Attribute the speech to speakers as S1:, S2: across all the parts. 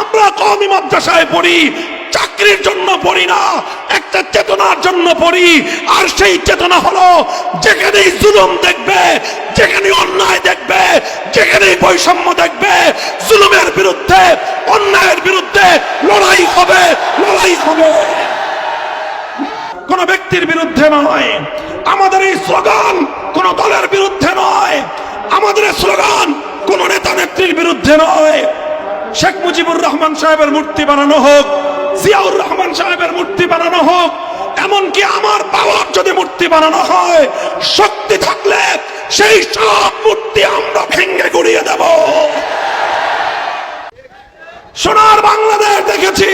S1: আমরা কওমি মাদ্রাসায় পড়ি, চাকরির জন্য পড়ি না, একটা চেতনার জন্য পড়ি। আর সেই চেতনা হলো, যেখানেই জুলুম দেখবে যেখানে অন্যায় দেখবে যেখানে বৈষম্য দেখবে, জুলুমের বিরুদ্ধে, অন্যায়ের বিরুদ্ধে লড়াই হবে লড়াই হবে। কোন ব্যক্তির বিরুদ্ধে নয়। আমাদের এই স্লোগান কোন দলের বিরুদ্ধে নয়। আমাদের স্লোগান কোন নেতা নেত্রীর বিরুদ্ধে নয়। শেখ মুজিবুর রহমান সাহেবের মূর্তি বানানো হোক, জিয়াউর রহমান সাহেবের মূর্তি বানানো হোক, এমনকি আমার বাবার যদি মূর্তি বানানো হয়, শক্তি থাকলে সেই সব মূর্তি আমরা ভেঙ্গে গুড়িয়ে দেব। সোনার বাংলাদেশ দেখেছি,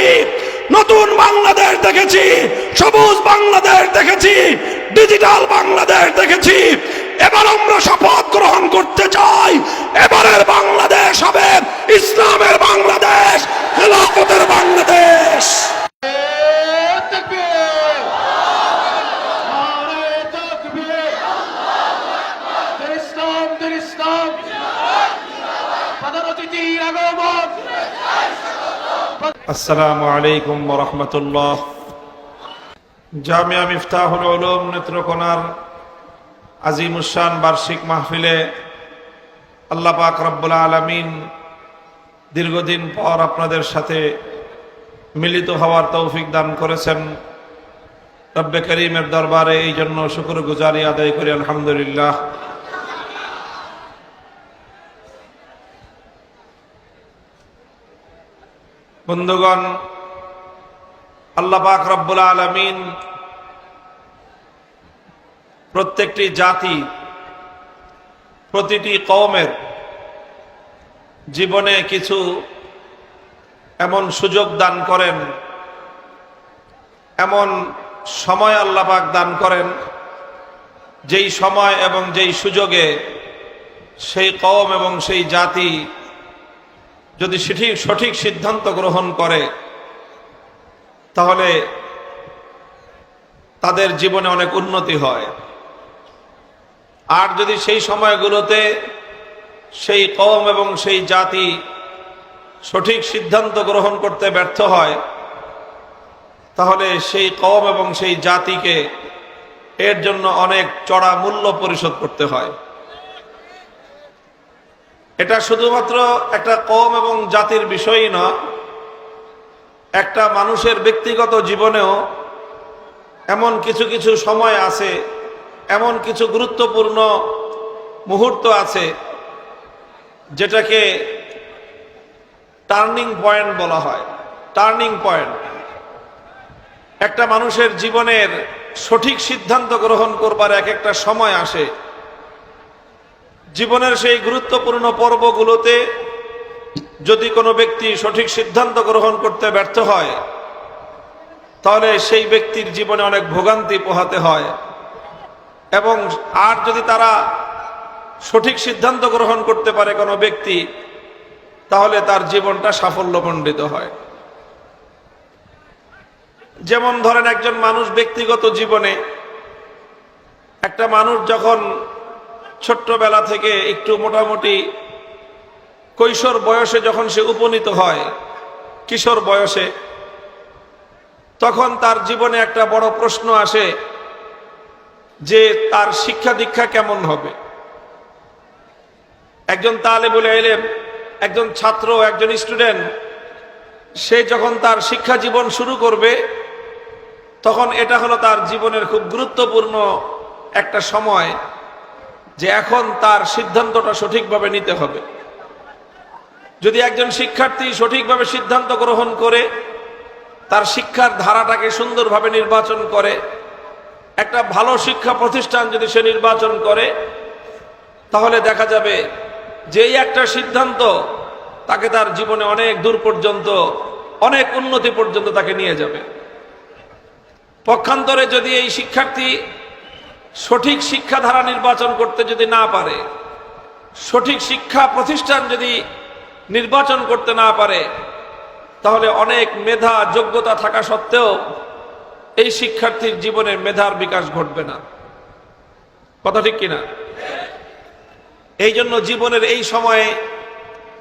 S1: নতুন বাংলাদেশ দেখেছি, সবুজ বাংলাদেশ দেখেছি ডিজিটাল বাংলাদেশ দেখেছি। এবার আমরা শপথ গ্রহণ করতে চাই। এবারের বাংলাদেশ হবে ইসলামের বাংলাদেশ, খেলাফতের বাংলাদেশ।
S2: আসসালামু আলাইকুম রহমতুল্লাহ। জামিয়া মিফতাহুল উলুম নেত্রকোনার আজিমুসান বার্ষিক মাহফিলে আল্লাহ পাক রব্বুল আলমিন দীর্ঘদিন পর আপনাদের সাথে মিলিত হওয়ার তৌফিক দান করেছেন। রব্বে করিমের দরবারে এই জন্য শুক্র গুজারি আদায় করি, আলহামদুলিল্লাহ। বন্ধুগণ আল্লাহ পাক রব্বুল আলমিন প্রত্যেকটি জাতি, প্রতিটি কওমের জীবনে কিছু এমন সুযোগ দান করেন, এমন সময় আল্লাহ পাক দান করেন, যেই সময় এবং যেই সুযোগে সেই কওম এবং সেই জাতি যদি সঠিক সঠিক সিদ্ধান্ত গ্রহণ করে তাহলে তাদের জীবনে অনেক উন্নতি হয়। আর যদি সেই সময়গুলোতে সেই কম এবং সেই জাতি সঠিক সিদ্ধান্ত গ্রহণ করতে ব্যর্থ হয়, তাহলে সেই কম এবং সেই জাতিকে এর জন্য অনেক চড়া মূল্য পরিশোধ করতে হয়। এটা শুধুমাত্র একটা কম এবং জাতির বিষয়ই না একটা মানুষের ব্যক্তিগত জীবনেও এমন কিছু কিছু সময় আছে, এমন কিছু গুরুত্বপূর্ণ মুহূর্ত আছে, যেটাকে টার্নিং পয়েন্ট বলা হয়। Turning point. একটা মানুষের জীবনের সঠিক সিদ্ধান্ত গ্রহণ করবার এক একটা সময় আসে। জীবনের সেই গুরুত্বপূর্ণ পর্বগুলোতে যদি কোনো ব্যক্তি সঠিক সিদ্ধান্ত গ্রহণ করতে ব্যর্থ হয়, তাহলে সেই ব্যক্তির জীবনে অনেক ভোগান্তি পোহাতে হয়। এবং আর যদি তারা সঠিক সিদ্ধান্ত গ্রহণ করতে পারে কোনো ব্যক্তি, তাহলে তার জীবনটা সাফল্যমণ্ডিত হয়। যেমন ধরেন একজন মানুষ ব্যক্তিগত জীবনে একটা মানুষ যখন ছোট্টবেলা থেকে একটু মোটামুটি কৈশোর বয়সে যখন সে উপনীত হয়, কিশোর বয়সে, তখন তার জীবনে একটা বড় প্রশ্ন আসে যে তার শিক্ষা দীক্ষা কেমন হবে? একজন তালে বলে এলেন একজন ছাত্র, একজন স্টুডেন্ট, সে যখন তার শিক্ষা জীবন শুরু করবে, তখন এটা হলো তার জীবনের খুব গুরুত্বপূর্ণ একটা সময় যে এখন তার সিদ্ধান্তটা সঠিকভাবে নিতে হবে। যদি একজন শিক্ষার্থী সঠিকভাবে সিদ্ধান্ত গ্রহণ করে, তার শিক্ষার ধারাটাকে সুন্দরভাবে নির্বাচন করে, একটা ভালো শিক্ষা প্রতিষ্ঠান যদি সে নির্বাচন করে, তাহলে দেখা যাবে যেই একটা সিদ্ধান্ত তাকে তার জীবনে অনেক দূর পর্যন্ত, অনেক উন্নতি পর্যন্ত তাকে নিয়ে যাবে। পক্ষান্তরে যদি এই শিক্ষার্থী সঠিক শিক্ষাধারা নির্বাচন করতে যদি না পারে, সঠিক শিক্ষা প্রতিষ্ঠান যদি নির্বাচন করতে না পারে, তাহলে অনেক মেধা যোগ্যতা থাকা সত্ত্বেও এই শিক্ষার্থীর জীবনে মেধার বিকাশ ঘটবে না। কথা ঠিক কিনা? এই জন্য জীবনের এই সময়ে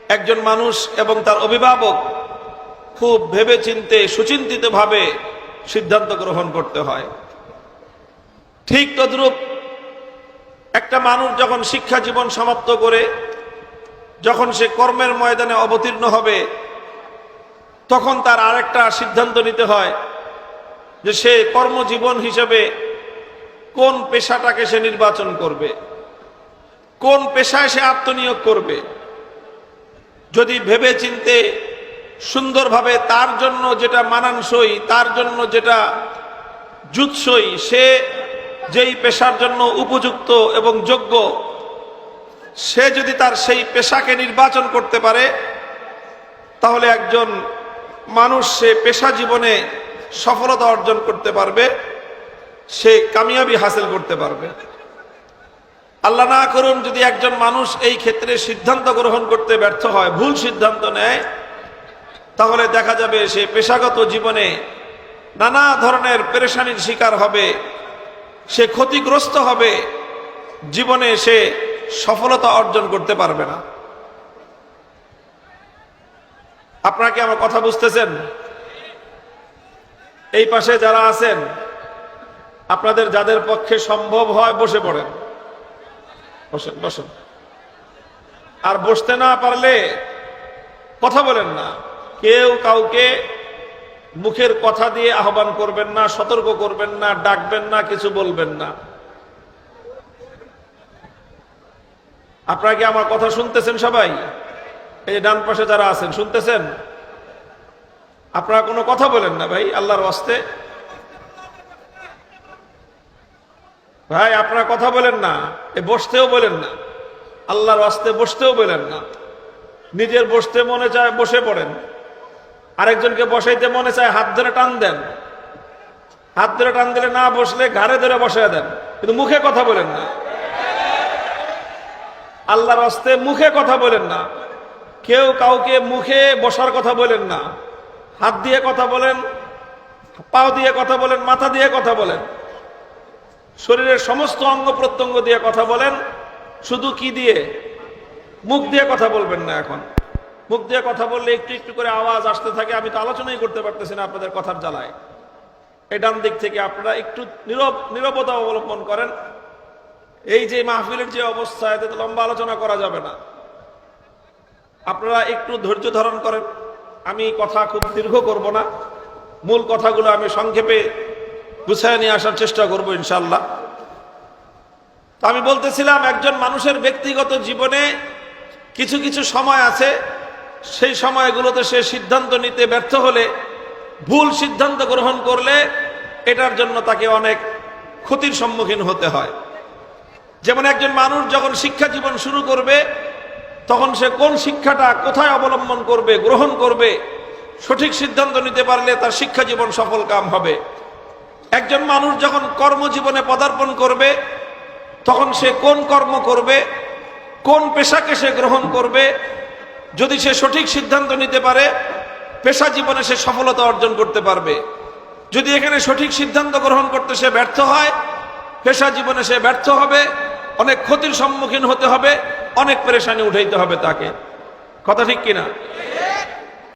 S2: একজন মানুষ এবং তার অভিভাবক খুব ভেবে চিনতে সুচিন্তিতভাবে সিদ্ধান্ত গ্রহণ করতে হয়। ঠিক তদ্রূপ একটা মানুষ যখন শিক্ষা জীবন সমাপ্ত করে যখন সে কর্মের ময়দানে অবতীর্ণ হবে, তখন তার আরেকটা সিদ্ধান্ত নিতে হয় যে সে কর্মজীবন হিসেবে কোন পেশাটাকে সে নির্বাচন করবে, কোন পেশায় সে আত্মনিয়োগ করবে। যদি ভেবে চিনতে সুন্দরভাবে তার জন্য যেটা মানানসই, তার জন্য যেটা জুৎসই, সে যেই পেশার জন্য উপযুক্ত এবং যোগ্য সে যদি তার সেই পেশাকে নির্বাচন করতে পারে, তাহলে একজন মানুষ সে পেশা জীবনে সফলতা অর্জন করতে পারবে, সে কামিয়াবি হাসিল করতে পারবে। আল্লাহ না করুন যদি একজন মানুষ এই ক্ষেত্রে সিদ্ধান্ত গ্রহণ করতে ব্যর্থ হয়, ভুল সিদ্ধান্ত নেয়, তাহলে দেখা যাবে সে পেশাগত জীবনে নানা ধরনের পেরেশানির শিকার হবে, সে ক্ষতিগ্রস্ত হবে, জীবনে সে সফলতা অর্জন করতে পারবে না। আপনারা কি আমার কথা বুঝতেছেন? এই পাশে যারা আছেন, আপনাদের যাদের পক্ষে সম্ভব হয় বসে পড়েন। বসেন বসেন। আর বসতে না পারলে কথা বলেন না। কেউ কাউকে মুখের কথা দিয়ে আহ্বান করবেন না, সতর্ক করবেন না, ডাকবেন না, কিছু বলবেন না। আপনারা কি আমার কথা শুনতেছেন সবাই? এই যে ডান পাশে যারা আছেন, শুনতেছেন? আপনারা কোনো কথা বলেন না ভাই, আল্লাহর ওয়াস্তে। ভাই, আপনারা কথা বলেন না, এ বসতেও বলেন না। আল্লাহর ওয়াস্তে বসতেও বলেন না। নিজের বসতে মনে চায় বসে পড়েন। আরেকজনকে বসাইতে মনে চায় হাত ধরে টান দেন। হাত ধরে টান দিলে না বসলে ঘাড়ে ধরে বসায় দেন। কিন্তু মুখে কথা বলেন না। আল্লাহর হস্তে মুখে কথা বলেন না। কেউ কাউকে মুখে বসার কথা বলেন না। হাত দিয়ে কথা বলেন, পাও দিয়ে কথা বলেন, মাথা দিয়ে কথা বলেন। শরীরের সমস্ত অঙ্গ প্রত্যঙ্গ দিয়ে কথা বলেন। শুধু কি দিয়ে? মুখ দিয়ে কথা বলবেন না এখন। মুখ দিয়ে কথা বললে একটু একটু করে আওয়াজ আসতে থাকে। আমি তো আলোচনাই করতে পারতেছি না আপনাদের কথার জ্বালায়। এই ডান দিক থেকে আপনারা একটু নীরব, নীরবতা অবলম্বন করেন। এই যে মাহফিলের যে অবস্থা, এতে লম্বা আলোচনা করা যাবে না। আপনারা একটু ধৈর্য ধারণ করেন। আমি কথা খুব দীর্ঘ করব না। মূল কথাগুলো আমি সংক্ষেপে গুছায় নিয়ে আসার চেষ্টা করব ইনশাল্লাহ তো আমি বলতেছিলাম, একজন মানুষের ব্যক্তিগত জীবনে কিছু কিছু সময় আছে। সেই সময়গুলোতে সে সিদ্ধান্ত নিতে ব্যর্থ হলে, ভুল সিদ্ধান্ত গ্রহণ করলে এটার জন্য তাকে অনেক ক্ষতির সম্মুখীন হতে হয়। যেমন একজন মানুষ যখন শিক্ষা জীবন শুরু করবে, তখন সে কোন শিক্ষাটা কোথায় অবলম্বন করবে, গ্রহণ করবে, সঠিক সিদ্ধান্ত নিতে পারলে তার শিক্ষা জীবন সফল কাম হবে। একজন মানুষ যখন কর্মজীবনে পদার্পণ করবে, তখন সে কোন কর্ম করবে, কোন পেশাকে সে গ্রহণ করবে, যদি সে সঠিক সিদ্ধান্ত নিতে পারে, পেশা জীবনে সে সফলতা অর্জন করতে পারবে। যদি এখানে সঠিক সিদ্ধান্ত গ্রহণ করতে সে ব্যর্থ হয়, পেশা জীবনে সে ব্যর্থ হবে অনেক ক্ষতির সম্মুখীন হতে হবে অনেক পরেশানি উঠাইতে হবে তাকে। কথা ঠিক কিনা?